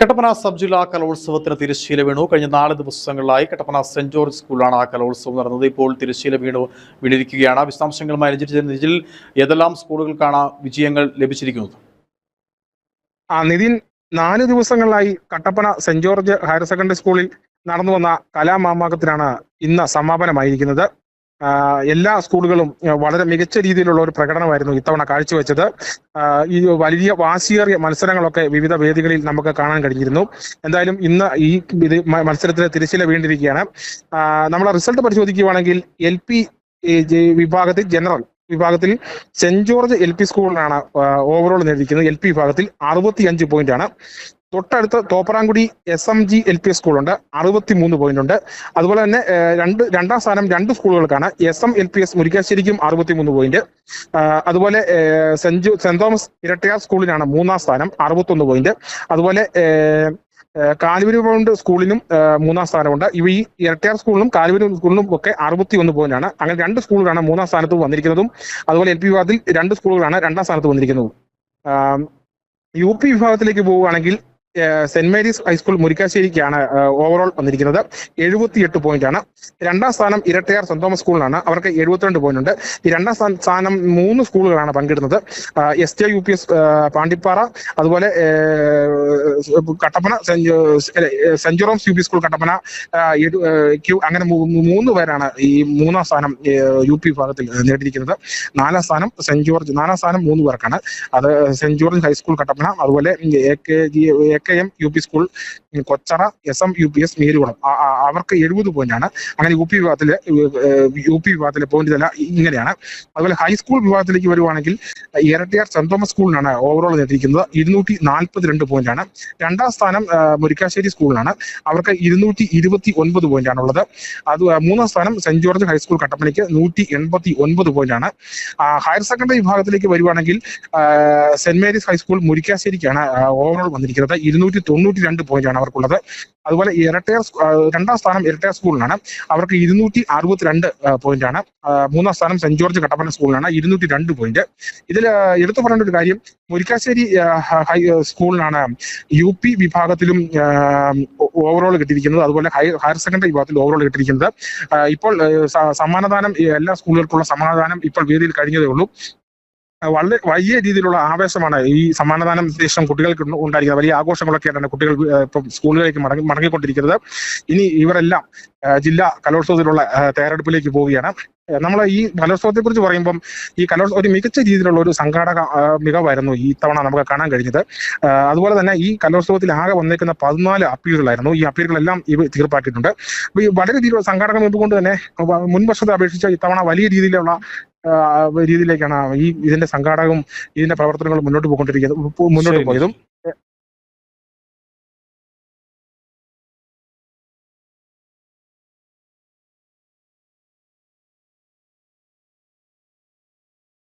Kattappana sub ജില്ലാ കലോത്സവത്തിന് തിരശ്ശീല വീണു. കഴിഞ്ഞ നാല് ദിവസങ്ങളിലായി കട്ടപ്പന സെന്റ് ജോർജ് സ്കൂളിലാണ് ആ കലോത്സവം നടന്നത്. ഇപ്പോൾ തിരശ്ശീല വീണു വീണിരിക്കുകയാണ്. വിശദാംശങ്ങളുമായി രഞ്ജിത്ത് നിജിൽ ഏതെല്ലാം സ്കൂളുകൾക്കാണ് വിജയങ്ങൾ ലഭിച്ചിരിക്കുന്നത്? ആ നിതിൻ നാല് ദിവസങ്ങളിലായി Kattappana saint George higher secondary സ്കൂളിൽ നടന്നു വന്ന കലാമാമാകത്തിനാണ് ഇന്ന് സമാപനമായിരിക്കുന്നത്. എല്ലാ സ്കൂളുകളും വളരെ മികച്ച രീതിയിലുള്ള ഒരു പ്രകടനമായിരുന്നു ഇത്തവണ കാഴ്ചവെച്ചത്. ഈ വലിയ വാശിയേറിയ മത്സരങ്ങളൊക്കെ വിവിധ വേദികളിൽ നമുക്ക് കാണാൻ കഴിഞ്ഞിരുന്നു. എന്തായാലും ഇന്ന് ഈ മത്സരത്തിന് തിരശ്ശീല വീണ്ടിരിക്കുകയാണ് നമ്മളെ റിസൾട്ട് പരിശോധിക്കുകയാണെങ്കിൽ എൽ പി വിഭാഗത്തിൽ ജനറൽ വിഭാഗത്തിൽ സെന്റ് ജോർജ് എൽ പി സ്കൂളിലാണ് ഓവറോൾ നേടിയിരിക്കുന്നത്. എൽ പി വിഭാഗത്തിൽ അറുപത്തി അഞ്ച് പോയിന്റ് ആണ് തൊട്ടടുത്ത് Thoprankudy S M G L P സ്കൂളുണ്ട്. അറുപത്തി മൂന്ന് പോയിന്റ് ഉണ്ട്. അതുപോലെ തന്നെ രണ്ട് രണ്ടാം സ്ഥാനം രണ്ട് സ്കൂളുകൾക്കാണ് S M L P S മുരിക്കാശ്ശേരിക്കും അറുപത്തി മൂന്ന് പോയിന്റ് അതുപോലെ സെന്റ് സെന്റ് തോമസ് ഇരട്ടയാർ സ്കൂളിനാണ് മൂന്നാം സ്ഥാനം അറുപത്തൊന്ന് പോയിന്റ് അതുപോലെ കാലുവരി പൗണ്ട് സ്കൂളിനും മൂന്നാം സ്ഥാനമുണ്ട്. ഇവ ഈ ഇരട്ടയാർ സ്കൂളിനും കാലുവരി സ്കൂളിനും ഒക്കെ അറുപത്തി ഒന്ന് പോയിന്റ് ആണ്. അങ്ങനെ രണ്ട് സ്കൂളുകളാണ് മൂന്നാം സ്ഥാനത്ത് വന്നിരിക്കുന്നതും. അതുപോലെ എൽ പി വിഭാഗത്തിൽ രണ്ട് സ്കൂളുകളാണ് രണ്ടാം സ്ഥാനത്ത് വന്നിരിക്കുന്നതും. യു പി വിഭാഗത്തിലേക്ക് പോവുകയാണെങ്കിൽ സെന്റ് മേരീസ് ഹൈസ്കൂൾ മുരിക്കാശ്ശേരിക്കാണ് ഓവറോൾ വന്നിരിക്കുന്നത്. എഴുപത്തിയെട്ട് പോയിന്റ് ആണ്. രണ്ടാം സ്ഥാനം ഇരട്ടയാർ സെന്റ് തോമസ് സ്കൂളിലാണ് അവർക്ക് എഴുപത്തിരണ്ട് പോയിന്റ് ഉണ്ട്. ഈ രണ്ടാം സ്ഥാനം മൂന്ന് സ്കൂളുകളാണ് പങ്കിടുന്നത്. S T U P S Pandippara അതുപോലെ Kattappana Jerome's U P school Kattappana അങ്ങനെ മൂന്ന് പേരാണ് ഈ മൂന്നാം സ്ഥാനം യു പി വിഭാഗത്തിൽ നേടിയിരിക്കുന്നത്. നാലാം സ്ഥാനം സെന്റ് ജോർജ് നാലാം സ്ഥാനം മൂന്ന് പേർക്കാണ്. അത് സെന്റ് ജോർജ് ഹൈസ്കൂൾ കട്ടപ്പന അതുപോലെ A K G A K M U P school Kochara S M U P S Merukulam അവർക്ക് എഴുപത് പോയിന്റ് ആണ്. അങ്ങനെ യു പി വിഭാഗത്തിലെ യു പി വിഭാഗത്തിലെ പോയിന്റ് നില ഇങ്ങനെയാണ്. അതുപോലെ ഹൈസ്കൂൾ വിഭാഗത്തിലേക്ക് വരുവാണെങ്കിൽ ഇരട്ടിയാർ സെന്റ് തോമസ് സ്കൂളിനാണ് ഓവറോൾ നേടിയിരിക്കുന്നത്. ഇരുന്നൂറ്റി നാൽപ്പത്തി രണ്ട് പോയിന്റ് ആണ്. രണ്ടാം സ്ഥാനം മുരിക്കാശ്ശേരി സ്കൂളിനാണ് അവർക്ക് ഇരുന്നൂറ്റി ഇരുപത്തി ഒൻപത് പോയിന്റ് ആണുള്ളത്. അത് മൂന്നാം സ്ഥാനം സെന്റ് ജോർജ് ഹൈസ്കൂൾ കട്ടപ്പനയ്ക്ക് നൂറ്റി എൺപത്തി ഒൻപത് പോയിന്റ് ആണ് ഹയർ സെക്കൻഡറി വിഭാഗത്തിലേക്ക് വരുവാണെങ്കിൽ സെന്റ് മേരീസ് ഹൈസ്കൂൾ മുരിക്കാശ്ശേരിക്കാണ് ഓവറോൾ വന്നിരിക്കുന്നത്. ഇരുന്നൂറ്റി തൊണ്ണൂറ്റി രണ്ട് പോയിന്റ് ആണ് അവർക്കുള്ളത്. അതുപോലെ ഇരട്ടയർ രണ്ടാം സ്ഥാനം ഇരട്ടയർ സ്കൂളിനാണ് അവർക്ക് ഇരുന്നൂറ്റി അറുപത്തിരണ്ട് പോയിന്റ് ആണ്. മൂന്നാം സ്ഥാനം സെന്റ് ജോർജ് കട്ടപ്പന സ്കൂളിനാണ് ഇരുന്നൂറ്റി രണ്ട് പോയിന്റ് ഇതിൽ എടുത്തു പറയേണ്ട ഒരു കാര്യം മുരിക്കാശ്ശേരി സ്കൂളിനാണ് യു പി വിഭാഗത്തിലും ഓവറോൾ കിട്ടിയിരിക്കുന്നത് അതുപോലെ ഹയർ സെക്കൻഡറി വിഭാഗത്തിൽ ഓവറോൾ കിട്ടിയിരിക്കുന്നത്. ഇപ്പോൾ സമ്മാനദാനം എല്ലാ സ്കൂളുകൾക്കുള്ള സമ്മാനദാനം ഇപ്പോൾ വേദിയിൽ കഴിഞ്ഞതേ ഉള്ളൂ. വളരെ വലിയ രീതിയിലുള്ള ആവേശമാണ് ഈ സമ്മാനദാനം ശേഷം കുട്ടികൾക്ക് ഉണ്ട- ഉണ്ടായിരിക്കുന്നത്. വലിയ ആഘോഷങ്ങളൊക്കെയാണ് കുട്ടികൾ ഇപ്പം സ്കൂളുകളിലേക്ക് മടങ്ങി മടങ്ങിക്കൊണ്ടിരിക്കുന്നത്. ഇനി ഇവരെല്ലാം ജില്ലാ കലോത്സവത്തിലുള്ള തയ്യാറെടുപ്പിലേക്ക് പോവുകയാണ്. നമ്മൾ ഈ കലോത്സവത്തെ കുറിച്ച് പറയുമ്പം ഈ കലോത്സവം ഒരു മികച്ച രീതിയിലുള്ള ഒരു സംഘാടക മികവായിരുന്നു ഈ തവണ നമുക്ക് കാണാൻ കഴിഞ്ഞത്. അതുപോലെ തന്നെ ഈ കലോത്സവത്തിൽ ആകെ വന്നേക്കുന്ന പതിനാല് അപ്പീലുകളായിരുന്നു. ഈ അപ്പീലുകളെല്ലാം ഇവ തീർപ്പാക്കിയിട്ടുണ്ട്. അപ്പൊ ഈ വളരെ രീതിയിലുള്ള സംഘാടക മികവ് കൊണ്ട് തന്നെ മുൻവശത്തെ അപേക്ഷിച്ച് ഇത്തവണ വലിയ രീതിയിലുള്ള രീതിയിലേക്കാണ് ഈ ഇതിന്റെ സംഘാടകവും ഇതിന്റെ പ്രവർത്തനങ്ങളും മുന്നോട്ട് പോയിക്കൊണ്ടിരിക്കുന്നത് മുന്നോട്ട് പോയതും.